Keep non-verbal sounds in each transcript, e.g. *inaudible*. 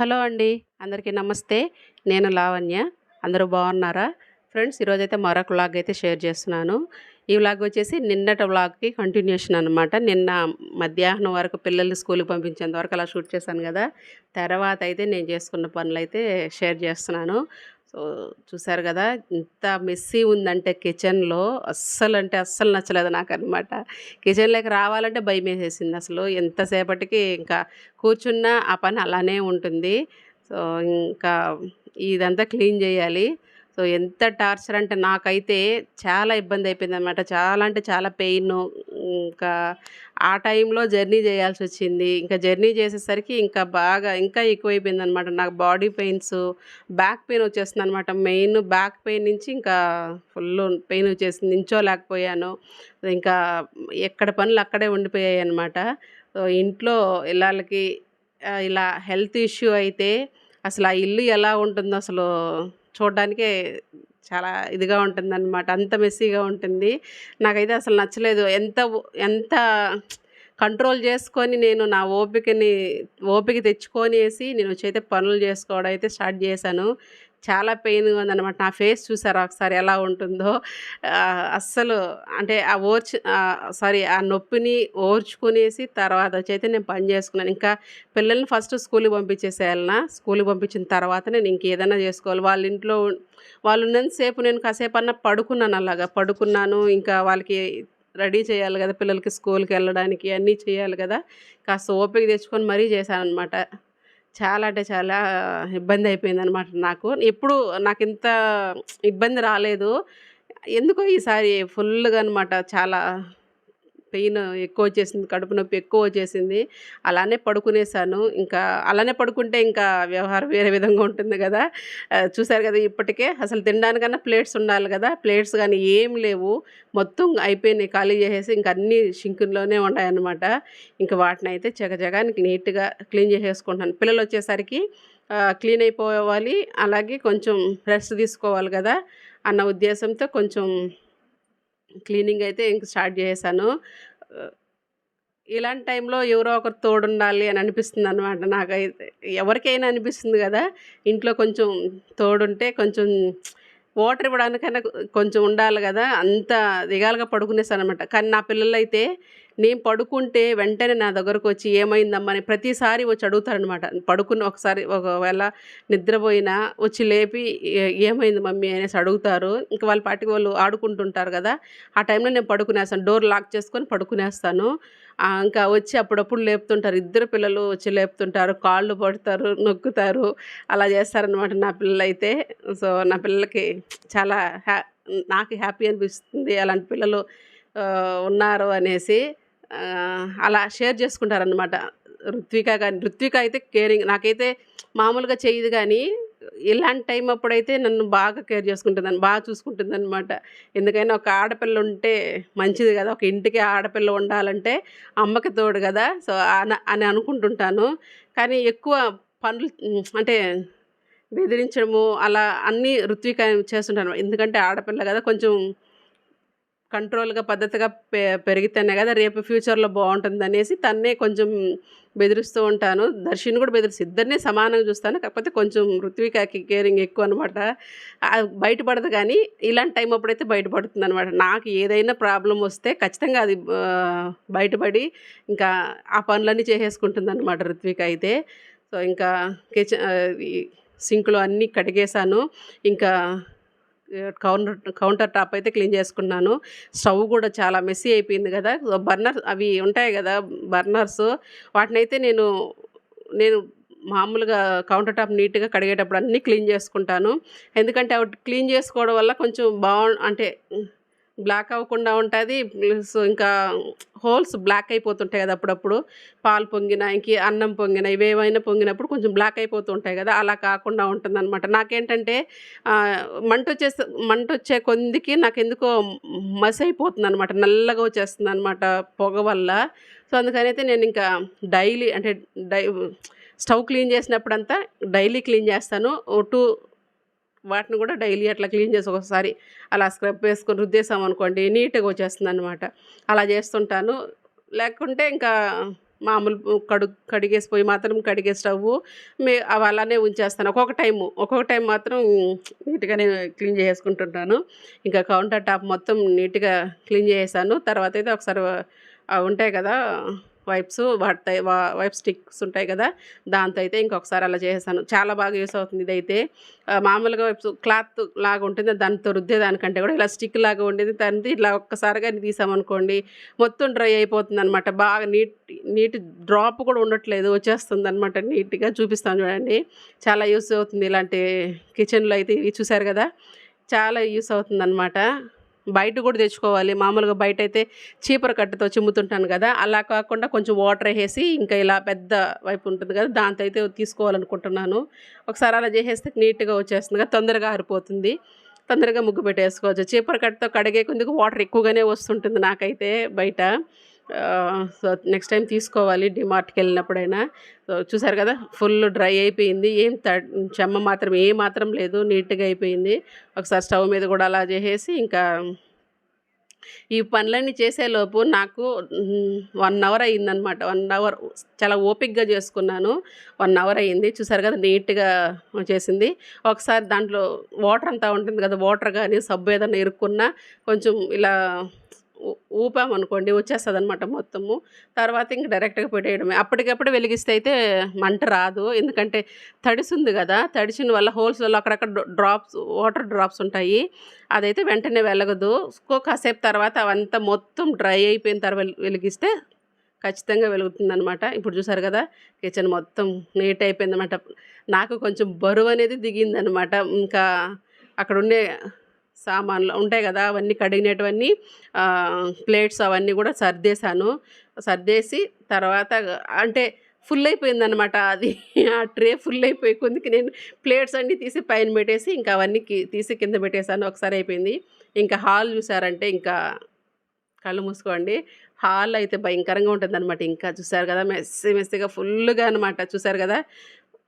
Hello అండి. అందరికీ నమస్తే. నేను లావణ్య. అందరూ బాగున్నారా? ఫ్రెండ్స్ ఈరోజైతే మరొక వ్లాగ్ అయితే షేర్ చేస్తున్నాను. ఈ వ్లాగ్ వచ్చేసి నిన్నటి వ్లాగ్కి కంటిన్యూషన్ అనమాట నిన్న మధ్యాహ్నం వరకు పిల్లల్ని స్కూల్కి పంపించేంత వరకు అలా షూట్ చేశాను కదా. తర్వాత అయితే నేను చేసుకున్న పనులు అయితే షేర్ చేస్తున్నాను. సో చూసారు కదా? ఇంత మెస్సీ ఉందంటే కిచెన్లో అస్సలు అంటే అస్సలు నచ్చలేదు నాకు అనమాట కిచెన్లోకి రావాలంటే భయం వేసేసింది అసలు. ఎంతసేపటికి ఇంకా కూర్చున్నా ఆ పని అలానే ఉంటుంది. సో ఇంకా ఇదంతా క్లీన్ చేయాలి. సో ఎంత టార్చర్ అంటే నాకైతే చాలా ఇబ్బంది అయిపోయింది అనమాట చాలా అంటే చాలా పెయిన్. ఇంకా ఆ టైంలో జర్నీ చేయాల్సి వచ్చింది. ఇంకా జర్నీ చేసేసరికి ఇంకా బాగా ఇంకా ఎక్కువైపోయింది అనమాట నాకు బాడీ పెయిన్స్ బ్యాక్ పెయిన్ వచ్చేస్తుంది అనమాట మెయిన్ బ్యాక్ పెయిన్ నుంచి ఇంకా ఫుల్ పెయిన్ వచ్చేసింది. నించోలేకపోయాను ఇంకా ఎక్కడ పనులు అక్కడే ఉండిపోయాయి అనమాట సో ఇంట్లో ఇళ్ళకి ఇలా హెల్త్ ఇష్యూ అయితే అసలు ఆ ఇల్లు ఎలా ఉంటుందో అసలు చూడడానికే చాలా ఇదిగా ఉంటుందన్నమాట. అంత మెస్సీగా ఉంటుంది. నాకైతే అసలు నచ్చలేదు. ఎంత ఎంత కంట్రోల్ చేసుకొని నేను నా ఓపికని ఓపిక తెచ్చుకొనేసి నేను వచ్చైతే పనులు చేసుకోవడం అయితే స్టార్ట్ చేశాను. చాలా పెయిన్గా ఉందన్నమాట. నా ఫేస్ చూసారా ఒకసారి ఎలా ఉంటుందో? అస్సలు అంటే ఆ ఓర్చు సారీ ఆ నొప్పిని ఓర్చుకునేసి తర్వాత వచ్చి అయితే నేను పని చేసుకున్నాను. ఇంకా పిల్లల్ని ఫస్ట్ స్కూల్కి పంపించేసేయాలనా? స్కూల్కి పంపించిన తర్వాత నేను ఇంకేదైనా చేసుకోవాలి. వాళ్ళ ఇంట్లో వాళ్ళు ఉన్నంతసేపు నేను కాసేపు అన్న పడుకున్నాను అలాగా. పడుకున్నాను ఇంకా వాళ్ళకి రెడీ చేయాలి కదా పిల్లలకి స్కూల్కి వెళ్ళడానికి అన్నీ చేయాలి కదా. కాస్త ఓపిక తెచ్చుకొని మరీ చేశాను అనమాట చాలా అంటే చాలా ఇబ్బంది అయిపోయింది అనమాట నాకు. ఎప్పుడు నాకు ఇంత ఇబ్బంది రాలేదు. ఎందుకో ఈసారి ఫుల్గా అనమాట చాలా పెయిన్ ఎక్కువ వచ్చేసింది కడుపు నొప్పి ఎక్కువ వచ్చేసింది. అలానే పడుకునేసాను. ఇంకా అలానే పడుకుంటే ఇంకా వ్యవహారం వేరే విధంగా ఉంటుంది కదా. చూశారు కదా ఇప్పటికే అసలు తినడానికన్నా ప్లేట్స్ ఉండాలి కదా. ప్లేట్స్ కానీ ఏం లేవు. మొత్తం అయిపోయినాయి ఖాళీ చేసేసి ఇంకా అన్నీ షింకుల్లోనే ఉన్నాయన్నమాట. ఇంకా వాటిని అయితే చకచకానికి నీట్గా క్లీన్ చేసేసుకుంటాను పిల్లలు వచ్చేసరికి క్లీన్ అయిపోవాలి. అలాగే కొంచెం రెస్ట్ తీసుకోవాలి కదా అన్న ఉద్దేశంతో కొంచెం క్లీనింగ్ అయితే ఇంక స్టార్ట్ చేశాను. ఇలాంటి టైంలో ఎవరో ఒకరు తోడుండాలి అని అనిపిస్తుంది అనమాట నాకైతే. ఎవరికైనా అనిపిస్తుంది కదా ఇంట్లో కొంచెం తోడుంటే కొంచెం వాటర్ ఇవ్వడానికైనా కొంచెం ఉండాలి కదా అంత దిగాలుగా పడుకునేసాను అనమాట కానీ నా పిల్లలు అయితే నేను పడుకుంటే వెంటనే నా దగ్గరకు వచ్చి ఏమైందమ్మా అని ప్రతిసారి వచ్చి అడుగుతారనమాట పడుకుని ఒకసారి ఒకవేళ నిద్రపోయినా వచ్చి లేపి ఏమైంది మమ్మీ అనేసి అడుగుతారు. ఇంకా వాళ్ళ పాటికి వాళ్ళు ఆడుకుంటుంటారు కదా ఆ టైంలో నేను పడుకునేస్తాను. డోర్ లాక్ చేసుకొని పడుకునేస్తాను. ఇంకా వచ్చి అప్పుడప్పుడు లేపుతుంటారు. ఇద్దరు పిల్లలు వచ్చి లేపుతుంటారు. కాళ్ళు పడతారు నొక్కుతారు. అలా చేస్తారనమాట నా పిల్లలు అయితే సో నా పిల్లలకి చాలా హ్యా నాకు హ్యాపీ అనిపిస్తుంది. అలాంటి పిల్లలు ఉన్నారు అనేసి అలా షేర్ చేసుకుంటారనమాట ఋత్విక కానీ ఋత్విక అయితే కేరింగ్ నాకైతే మామూలుగా చేయదు కానీ ఇలాంటి టైం అప్పుడైతే నన్ను బాగా కేర్ చేసుకుంటుందని బాగా చూసుకుంటుంది అనమాట ఎందుకైనా ఒక ఆడపిల్ల ఉంటే మంచిది కదా ఒక ఇంటికి ఆడపిల్ల ఉండాలంటే అమ్మకి తోడు కదా సో అని అనుకుంటుంటాను. కానీ ఎక్కువ పనులు అంటే బెదిరించడము అలా అన్నీ ఋత్విక చేస్తుంటాను ఎందుకంటే ఆడపిల్ల కదా కొంచెం కంట్రోల్గా పద్ధతిగా పె పెరిగితేనే కదా రేపు ఫ్యూచర్లో బాగుంటుంది అనేసి తన్నే కొంచెం బెదిరిస్తూ ఉంటాను. దర్శిని కూడా బెదిరిస్తూ ఇద్దరిని సమానంగా చూస్తాను. కాకపోతే కొంచెం ఋత్వికకి కేరింగ్ ఎక్కువ అనమాట బయటపడదు కానీ ఇలాంటి టైం అప్పుడైతే బయటపడుతుంది అనమాట నాకు ఏదైనా ప్రాబ్లం వస్తే ఖచ్చితంగా అది బయటపడి ఇంకా ఆ పనులన్నీ చేసేసుకుంటుంది అనమాట ఋత్విక అయితే. సో ఇంకా కిచెన్ సింక్లో అన్నీ కడిగేశాను. ఇంకా కౌంటర్ కౌంటర్ టాప్ అయితే క్లీన్ చేసుకున్నాను. స్టవ్ కూడా చాలా మెస్సీ అయిపోయింది కదా. బర్నర్ అవి ఉంటాయి కదా బర్నర్స్. వాటినైతే నేను నేను మామూలుగా కౌంటర్ టాప్ నీట్గా కడిగేటప్పుడు అన్నీ క్లీన్ చేసుకుంటాను. ఎందుకంటే అవి క్లీన్ చేసుకోవడం వల్ల కొంచెం బాగు అంటే బ్లాక్ అవ్వకుండా ఉంటుంది. సో ఇంకా హోల్స్ బ్లాక్ అయిపోతుంటాయి కదా అప్పుడప్పుడు. పాలు పొంగిన ఇంక అన్నం పొంగిన ఇవేమైనా పొంగినప్పుడు కొంచెం బ్లాక్ అయిపోతుంటాయి కదా. అలా కాకుండా ఉంటుందన్నమాట. నాకేంటంటే మంట వచ్చేసి మంట వచ్చే కొందికి నాకు ఎందుకో మసి అయిపోతుంది అనమాట నల్లగా వచ్చేస్తుంది అనమాట పొగ వల్ల. సో అందుకనైతే నేను ఇంకా డైలీ అంటే డై స్టవ్ క్లీన్ చేసినప్పుడంతా డైలీ క్లీన్ చేస్తాను. టూ వాటిని కూడా డైలీ అట్లా క్లీన్ చేసి ఒకసారి అలా స్క్రబ్ వేసుకొని రుద్దేసాం అనుకోండి నీట్గా వచ్చేస్తుంది అనమాట అలా చేస్తుంటాను. లేకుంటే ఇంకా మామూలు కడు కడిగేసి మాత్రం కడిగే స్టవ్ మే అవి అలానే ఉంచేస్తాను. ఒక్కొక్క టైము ఒక్కొక్క టైం మాత్రం నీట్గానే క్లీన్ చేసుకుంటుంటాను ఇంకా కౌంటర్ టాప్ మొత్తం నీట్గా క్లీన్ చేసేసాను. తర్వాత అయితే ఒకసారి ఉంటాయి కదా వైప్స్ వాటి వైప్ స్టిక్స్ ఉంటాయి కదా దాంతో అయితే ఇంకొకసారి అలా చేసేసాను. చాలా బాగా యూస్ అవుతుంది ఇదైతే. మామూలుగా వైప్స్ క్లాత్ లాగా ఉంటుంది దాంతో రుద్దేదానికంటే కూడా ఇలా స్టిక్ లాగా ఉండేది దాన్ని ఇలా ఒక్కసారిగా తీసామనుకోండి మొత్తం డ్రై అయిపోతుంది అనమాట బాగా నీట్ నీట్ డ్రాప్ కూడా ఉండట్లేదు వచ్చేస్తుంది అనమాట నీట్గా చూపిస్తాను చూడండి. చాలా యూస్ అవుతుంది ఇలాంటి కిచెన్లో అయితే ఇవి చూసారు కదా చాలా యూస్ అవుతుంది అనమాట బయట కూడా తెచ్చుకోవాలి. మామూలుగా బయట అయితే చీపర కట్టతో చిమ్ముతుంటాను కదా అలా కాకుండా కొంచెం వాటర్ వేసి ఇంకా ఇలా పెద్ద వైపు ఉంటుంది కదా దాంతో అయితే తీసుకోవాలనుకుంటున్నాను. ఒకసారి అలా చేసేస్తే నీట్గా వచ్చేస్తుంది కదా తొందరగా ఆరిపోతుంది. తొందరగా ముగ్గు పెట్టేసుకోవచ్చు. చీపర కట్టతో కడిగే కొద్దిగా వాటర్ ఎక్కువగానే వస్తుంటుంది నాకైతే బయట. సో నెక్స్ట్ టైం తీసుకోవాలి డిమార్ట్కి వెళ్ళినప్పుడైనా. సో చూసారు కదా ఫుల్ డ్రై అయిపోయింది. ఏం త చెమ్మ మాత్రం ఏ మాత్రం లేదు నీట్గా అయిపోయింది. ఒకసారి స్టవ్ మీద కూడా అలా చేసేసి ఇంకా ఈ పనులన్నీ చేసేలోపు నాకు వన్ అవర్ అయ్యిందనమాట వన్ అవర్ చాలా ఓపిక్గా చేసుకున్నాను. వన్ అవర్ అయ్యింది చూసారు కదా నీట్గా చేసింది. ఒకసారి దాంట్లో వాటర్ అంతా ఉంటుంది కదా వాటర్ కానీ సబ్బు ఏదైనా ఇరుక్కున్నా కొంచెం ఇలా ఊపామనుకోండి వచ్చేస్తుంది అనమాట మొత్తము. తర్వాత ఇంక డైరెక్ట్గా పెట్టేయడమే. అప్పటికప్పుడు వెలిగిస్తే అయితే మంట రాదు. ఎందుకంటే తడిసింది కదా తడిసిన వల్ల హోల్స్ అక్కడక్కడ డ్రాప్స్ వాటర్ డ్రాప్స్ ఉంటాయి. అదైతే వెంటనే వెలగదు. కాసేపు తర్వాత అవంతా మొత్తం డ్రై అయిపోయిన తర్వాత వెలిగిస్తే ఖచ్చితంగా వెలుగుతుంది అనమాట ఇప్పుడు చూసారు కదా కిచెన్ మొత్తం నీట్ అయిపోయింది అనమాట నాకు కొంచెం బరువు అనేది దిగిందనమాట ఇంకా అక్కడ ఉండే సామాన్లు ఉంటాయి కదా అవన్నీ కడిగినటువన్నీ ప్లేట్స్ అవన్నీ కూడా సర్దేశాను. సర్దేసి తర్వాత అంటే ఫుల్ అయిపోయిందనమాట అది. ఆ ట్రే ఫుల్ అయిపోయి కొందికి నేను ప్లేట్స్ అన్నీ తీసి పైన పెట్టేసి ఇంకా అవన్నీ తీసి కింద పెట్టేశాను. ఒకసారి అయిపోయింది. ఇంకా హాల్ చూసారంటే ఇంకా కళ్ళు మూసుకోండి. హాల్ అయితే భయంకరంగా ఉంటుంది అనమాట ఇంకా చూసారు కదా మెస్సి మెస్సిగా ఫుల్గా అనమాట చూసారు కదా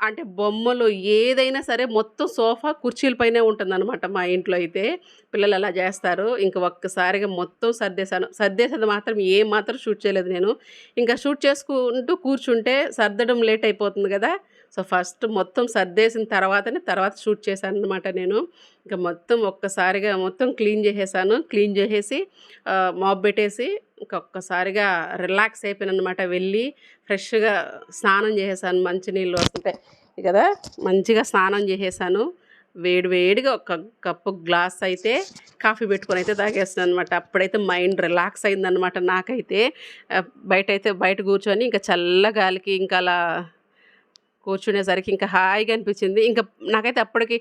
అంటే బొమ్మలు ఏదైనా సరే మొత్తం సోఫా కుర్చీలపైనే ఉంటుందన్నమాట మా ఇంట్లో అయితే. పిల్లలు అలా చేస్తారు. ఇంకా ఒక్కసారిగా మొత్తం సర్దేశాను. సర్దేసేది మాత్రం ఏ మాత్రం షూట్ చేయలేదు నేను. ఇంకా షూట్ చేసుకుంటూ కూర్చుంటే సర్దడం లేట్ అయిపోతుంది కదా. సో ఫస్ట్ మొత్తం సర్దేసిన తర్వాతనే తర్వాత షూట్ చేశాను అనమాట నేను. ఇంకా మొత్తం ఒక్కసారిగా మొత్తం క్లీన్ చేసేసాను. క్లీన్ చేసేసి మాప్ పెట్టేసి ఇంకొక్కసారిగా రిలాక్స్ అయిపోయాను అనమాట వెళ్ళి ఫ్రెష్గా స్నానం చేసేసాను మంచినీళ్ళు వస్తుంటే. కదా మంచిగా స్నానం చేసేసాను. వేడి వేడిగా ఒక కప్పు గ్లాస్ అయితే కాఫీ పెట్టుకొని అయితే తాగేస్తున్నాను అనమాట అప్పుడైతే మైండ్ రిలాక్స్ అయిందనమాట నాకైతే. బయట అయితే బయట కూర్చొని ఇంకా చల్ల గాలికి ఇంకా అలా కూర్చునేసరికి ఇంకా హాయిగా అనిపించింది. ఇంకా నాకైతే అప్పటికి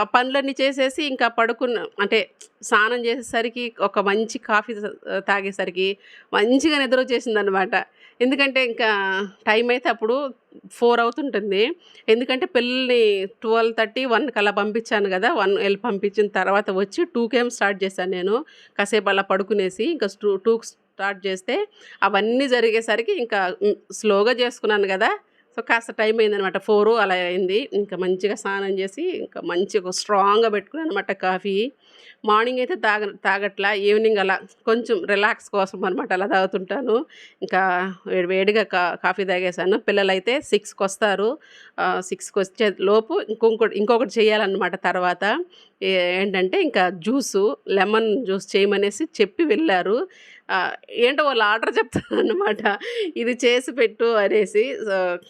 ఆ పనులన్నీ చేసేసి ఇంకా పడుకున్న అంటే స్నానం చేసేసరికి ఒక మంచి కాఫీ తాగేసరికి మంచిగా నిద్ర వచ్చేసింది అనమాట ఎందుకంటే ఇంకా టైం అయితే అప్పుడు ఫోర్ అవుతుంటుంది. ఎందుకంటే పిల్లల్ని ట్వెల్వ్ థర్టీ వన్కి అలా పంపించాను కదా వన్ వెళ్ళి పంపించిన తర్వాత వచ్చి టూకేం స్టార్ట్ చేశాను నేను. కాసేపు అలా పడుకునేసి ఇంకా టూ టూకి స్టార్ట్ చేస్తే అవన్నీ జరిగేసరికి ఇంకా స్లోగా చేసుకున్నాను కదా. సో కాస్త టైం అయిందనమాట ఫోరు అలా అయింది. ఇంకా మంచిగా స్నానం చేసి ఇంకా మంచిగా స్ట్రాంగ్గా పెట్టుకున్నాను అనమాట కాఫీ. మార్నింగ్ అయితే తాగ తాగట్లా ఈవినింగ్ అలా కొంచెం రిలాక్స్ కోసం అనమాట అలా తాగుతుంటాను. ఇంకా వేడి వేడిగా కా కాఫీ తాగేసాను పిల్లలు అయితే సిక్స్కి వస్తారు సిక్స్కి వచ్చే లోపు ఇంకొకటి ఇంకొకటి చేయాలన్నమాట తర్వాత. ఏంటంటే ఇంకా జ్యూసు లెమన్ జ్యూస్ చేయమనేసి చెప్పి వెళ్ళారు. ఏంటో వాళ్ళు ఆర్డర్ చెప్తారు అనమాట ఇది చేసి పెట్టు అనేసి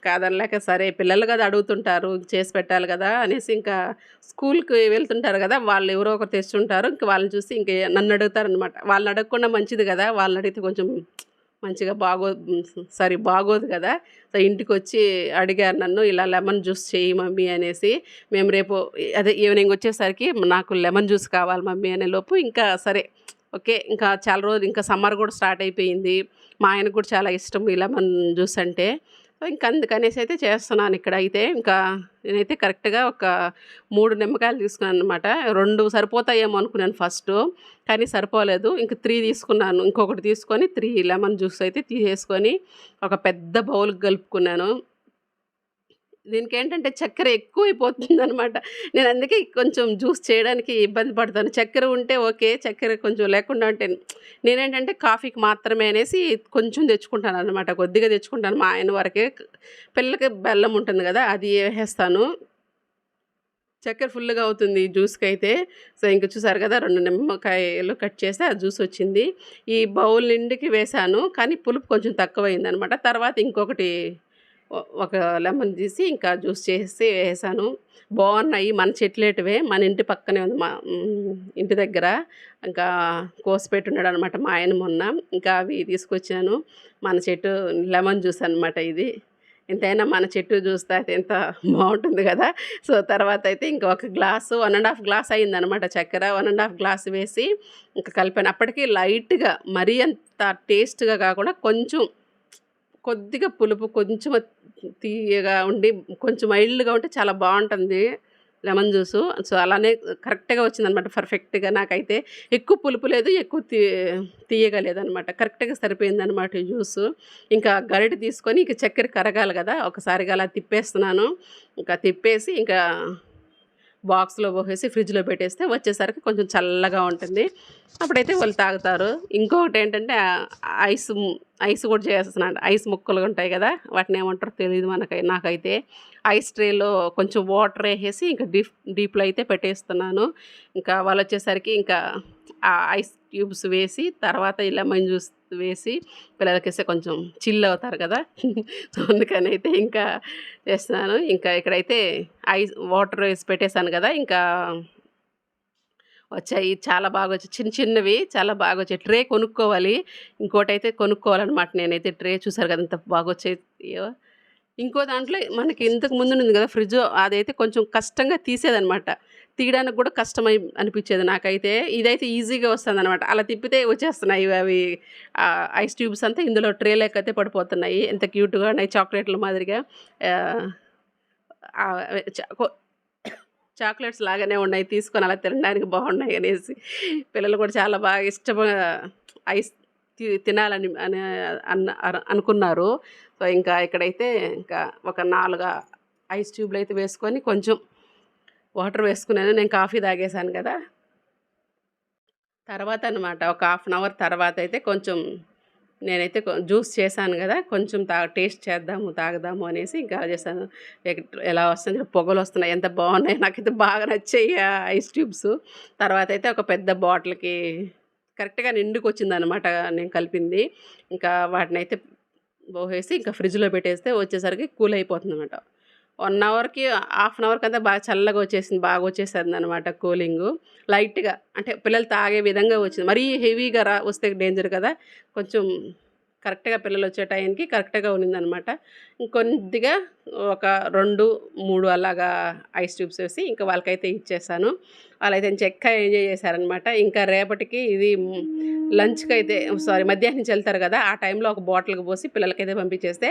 కాదనలేక సరే పిల్లలు కదా అడుగుతుంటారు చేసి పెట్టాలి కదా అనేసి ఇంకా స్కూల్కి వెళ్తుంటారు కదా వాళ్ళు ఎవరో ఒకరు తెచ్చుంటారు ఇంకా వాళ్ళని చూసి ఇంక నన్ను అడుగుతారు అనమాట వాళ్ళని అడగకుండా మంచిది కదా వాళ్ళని అడిగితే కొంచెం మంచిగా బాగో సారీ బాగోదు కదా. సో ఇంటికి వచ్చి అడిగారు నన్ను ఇలా లెమన్ జ్యూస్ చేయి మమ్మీ అనేసి. మేము రేపు అదే ఈవినింగ్ వచ్చేసరికి నాకు లెమన్ జ్యూస్ కావాలి మమ్మీ అనే లోపు ఇంకా సరే ఓకే ఇంకా చాలా రోజులు ఇంకా సమ్మర్ కూడా స్టార్ట్ అయిపోయింది. మా ఆయనకు కూడా చాలా ఇష్టం ఈ లెమన్ జ్యూస్ అంటే. ఇంకా అందుకనేసి అయితే చేస్తున్నాను ఇక్కడ. అయితే ఇంకా నేనైతే కరెక్ట్గా ఒక మూడు నిమ్మకాయలు తీసుకున్నాను అనమాట రెండు సరిపోతాయేమో అనుకున్నాను ఫస్ట్ కానీ సరిపోలేదు. ఇంక త్రీ తీసుకున్నాను. ఇంకొకటి తీసుకొని త్రీ లెమన్ జ్యూస్ అయితే తీసేసుకొని ఒక పెద్ద బౌల్ కలుపుకున్నాను. దీనికి ఏంటంటే చక్కెర ఎక్కువైపోతుందనమాట. నేను అందుకే కొంచెం జ్యూస్ చేయడానికి ఇబ్బంది పడతాను. చక్కెర ఉంటే ఓకే. చక్కెర కొంచెం లేకుండా ఉంటే నేనేంటంటే కాఫీకి మాత్రమే అనేసి కొంచెం తెచ్చుకుంటాను అనమాట కొద్దిగా తెచ్చుకుంటాను మా ఆయన వరకే. పిల్లలకి బెల్లం ఉంటుంది కదా అది వేసేస్తాను చక్కెర ఫుల్‌గా అవుతుంది ఈ అయితే సో, ఇంక చూసారు కదా రెండు నిమ్మకాయలు కట్ చేస్తే ఆ జ్యూస్ వచ్చింది. ఈ బౌల్ నిండుకి వేశాను. కానీ పులుపు కొంచెం తక్కువయిందనమాట. తర్వాత ఇంకొకటి ఒక లెమన్ తీసి ఇంకా జ్యూస్ చేసి వేసాను. బాగున్నాయి మన చెట్లేటివే. మన ఇంటి పక్కనే ఉంది. మా ఇంటి దగ్గర. ఇంకా కోసి పెట్టున్నాడనమాట మా ఆయన మొన్న. ఇంకా అవి తీసుకొచ్చాను. మన చెట్టు లెమన్ జ్యూస్ అనమాట ఇది. ఎంతైనా మన చెట్టు జ్యూస్ అయితే ఎంత బాగుంటుంది కదా సో, తర్వాత అయితే ఇంక ఒక glass one and half glass అయిందనమాట చక్కెర. వన్ అండ్ హాఫ్ గ్లాస్ వేసి ఇంక కలిపాను. అప్పటికి లైట్‌గా మరీ అంత టేస్ట్‌గా కాకుండా కొంచెం కొద్దిగా పులుపు కొంచెం తియ్యగా ఉండి కొంచెం మైల్డ్‌గా ఉంటే చాలా బాగుంటుంది లెమన్ జ్యూసు. సో, అలానే కరెక్ట్‌గా వచ్చిందనమాట పర్ఫెక్ట్‌గా నాకైతే. ఎక్కువ పులుపు లేదు. ఎక్కువ తీ తియ్యగా లేదనమాట. కరెక్ట్‌గా సరిపోయిందనమాట ఈ జ్యూసు. ఇంకా గరిటె తీసుకొని ఇంకా చక్కెర కరగాలి కదా ఒకసారిగా అలా తిప్పేస్తున్నాను. ఇంకా తిప్పేసి ఇంకా బాక్స్‌లో పోసేసి ఫ్రిడ్జ్‌లో పెట్టేస్తే వచ్చేసరికి కొంచెం చల్లగా ఉంటుంది. అప్పుడైతే వాళ్ళు తాగుతారు. ఇంకొకటి ఏంటంటే ఐస్ ఐస్ కూడా చేసేస్తున్నాను. ఐస్ ముక్కలు ఉంటాయి కదా వాటిని ఏమంటారో తెలియదు మనకై నాకైతే. ఐస్ ట్రేలో కొంచెం వాటర్ వేసేసి ఇంకా డీప్ డీప్‌లో అయితే పెట్టేస్తున్నాను. ఇంకా వాళ్ళు వచ్చేసరికి ఇంకా ఆ ఐస్ ట్యూబ్స్ వేసి తర్వాత ఇలా లెమన్ జ్యూస్ వేసి పిల్లలకిస్తే కొంచెం చిల్ అవుతారు కదా *laughs* అందుకని అయితే ఇంకా చేస్తున్నాను. ఇంకా ఇక్కడైతే ఐస్ వాటర్ వేసి పెట్టేసాను కదా ఇంకా వచ్చాయి. చాలా బాగా వచ్చాయి చిన్న చిన్నవి చాలా బాగా వచ్చాయి ట్రే కొనుక్కోవాలి. ఇంకోటైతే కొనుక్కోవాలనమాట నేనైతే ట్రే చూసారు కదా ఇంత బాగా వచ్చాయి ఇంకో దాంట్లో మనకి ఇంతకు ముందు ఉంది కదా ఫ్రిడ్జ్ అదైతే కొంచెం కష్టంగా తీసేదనమాట. తీయడానికి కూడా కష్టమై అనిపించేది నాకైతే. ఇదైతే ఈజీగా వస్తుందనమాట. అలా తిప్పితే వచ్చేస్తున్నాయి అవి ఐస్ ట్యూబ్స్ అంతా ఇందులో ట్రే ట్రేలోకైతే పడిపోతున్నాయి. ఎంత క్యూట్‌గా ఉన్నాయి చాక్లెట్‌ల మాదిరిగా. చాక్లెట్స్ లాగానే ఉన్నాయి. తీసుకొని అలా తినడానికి బాగున్నాయి అనేసి పిల్లలు కూడా చాలా బాగా ఇష్టంగా ఐస్ తి తినాలని అని అన్న అనుకున్నారు. సో, ఇంకా ఇక్కడైతే ఇంకా ఒక నాలుగు ఐస్ ట్యూబ్లు అయితే వేసుకొని కొంచెం వాటర్ వేసుకున్నాను. నేను కాఫీ తాగేసాను కదా తర్వాత అనమాట ఒక హాఫ్ అన్ అవర్ తర్వాత అయితే కొంచెం నేనైతే జ్యూస్ చేశాను కదా కొంచెం తా టేస్ట్ చేద్దాము, తాగుదాము అనేసి ఇంకా చేశాను. ఎలా వస్తుంది పొగలొస్తున్నాయి. ఎంత బాగున్నాయి నాకైతే బాగా నచ్చాయి ఆ ఐస్ ట్యూబ్స్. తర్వాత అయితే ఒక పెద్ద బాటిల్‌కి కరెక్ట్‌గా నిండుకొచ్చిందనమాట నేను కలిపింది. ఇంకా వాటినైతే పోసేసి ఇంకా ఫ్రిడ్జ్‌లో పెట్టేస్తే వచ్చేసరికి కూల్ అయిపోతుంది అనమాట వన్ అవర్‌కి హాఫ్ అన్ అవర్‌కంతా బాగా చల్లగా వచ్చేసింది. బాగా వచ్చేసింది అనమాట కూలింగు. లైట్‌గా అంటే పిల్లలు తాగే విధంగా వచ్చింది. మరీ హెవీగా రా వస్తే డేంజర్ కదా! కొంచెం కరెక్ట్‌గా పిల్లలు వచ్చే టైంకి కరెక్ట్‌గా ఉన్నిందనమాట. ఇంకొద్దిగా ఒక 2, 3 అలాగా ఐస్ ట్యూబ్స్ వేసి ఇంకా వాళ్ళకైతే ఇచ్చేసాను. వాళ్ళైతే చెక్క ఎంజాయ్ చేశారనమాట. ఇంకా రేపటికి ఇది లంచ్కి అయితే సారీ మధ్యాహ్నం నుంచి కదా ఆ టైంలో ఒక బాటిల్‌కి పోసి పిల్లలకైతే పంపించేస్తే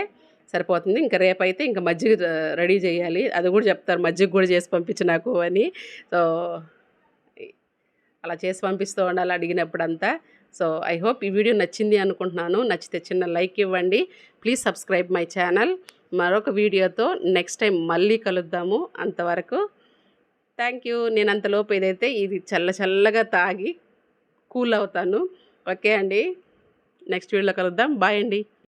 సరిపోతుంది. ఇంకా రేపైతే ఇంకా మజ్జిగ రెడీ చేయాలి. అది కూడా చెప్తారు మజ్జిగ కూడా చేసి పంపించు నాకు అని. సో, అలా చేసి పంపిస్తూ ఉండాలి అడిగినప్పుడంతా. సో, ఐ హోప్ ఈ వీడియో నచ్చింది అనుకుంటున్నాను. నచ్చితే చిన్న లైక్ ఇవ్వండి. Please subscribe my channel. మరొక వీడియోతో నెక్స్ట్ టైం మళ్ళీ కలుద్దాము. అంతవరకు థ్యాంక్ యూ. నేను అంతలోపు ఇది చల్ల చల్లగా తాగి కూల్ అవుతాను. ఓకే అండి. నెక్స్ట్ వీడియోలో కలుద్దాం. బాయ్ అండి.